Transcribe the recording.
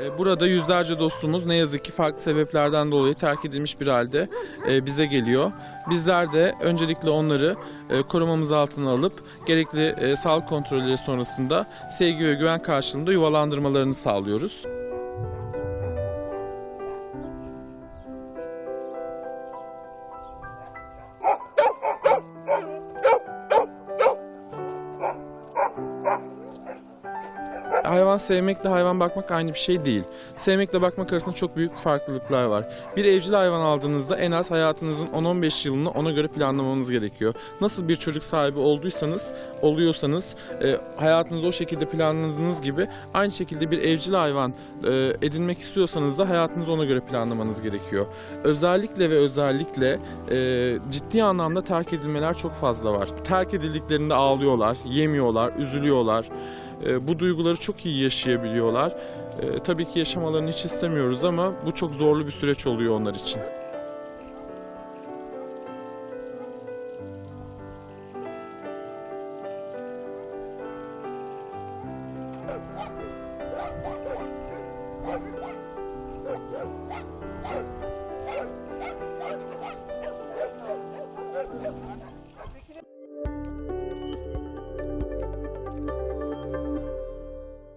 E, Burada yüzlerce dostumuz ne yazık ki farklı sebeplerden dolayı terk edilmiş bir halde e, bize geliyor. Bizler de öncelikle onları e, korumamız altına alıp gerekli sağlık kontrolleri sonrasında sevgi ve güven karşılığında yuvalandırmalarını sağlıyoruz. Hayvan sevmekle hayvan bakmak aynı bir şey değil. Sevmekle bakmak arasında çok büyük farklılıklar var. Bir evcil hayvan aldığınızda en az hayatınızın 10-15 yılını ona göre planlamanız gerekiyor. Nasıl bir çocuk sahibi olduysanız, oluyorsanız e, hayatınızı o şekilde planladığınız gibi aynı şekilde bir evcil hayvan e, edinmek istiyorsanız da hayatınızı ona göre planlamanız gerekiyor. Özellikle ve özellikle e, ciddi anlamda terk edilmeler çok fazla var. Terk edildiklerinde ağlıyorlar, yemiyorlar, üzülüyorlar. E, bu duyguları çok iyi yaşayabiliyorlar. E, tabii ki yaşamalarını hiç istemiyoruz ama bu çok zorlu bir süreç oluyor onlar için.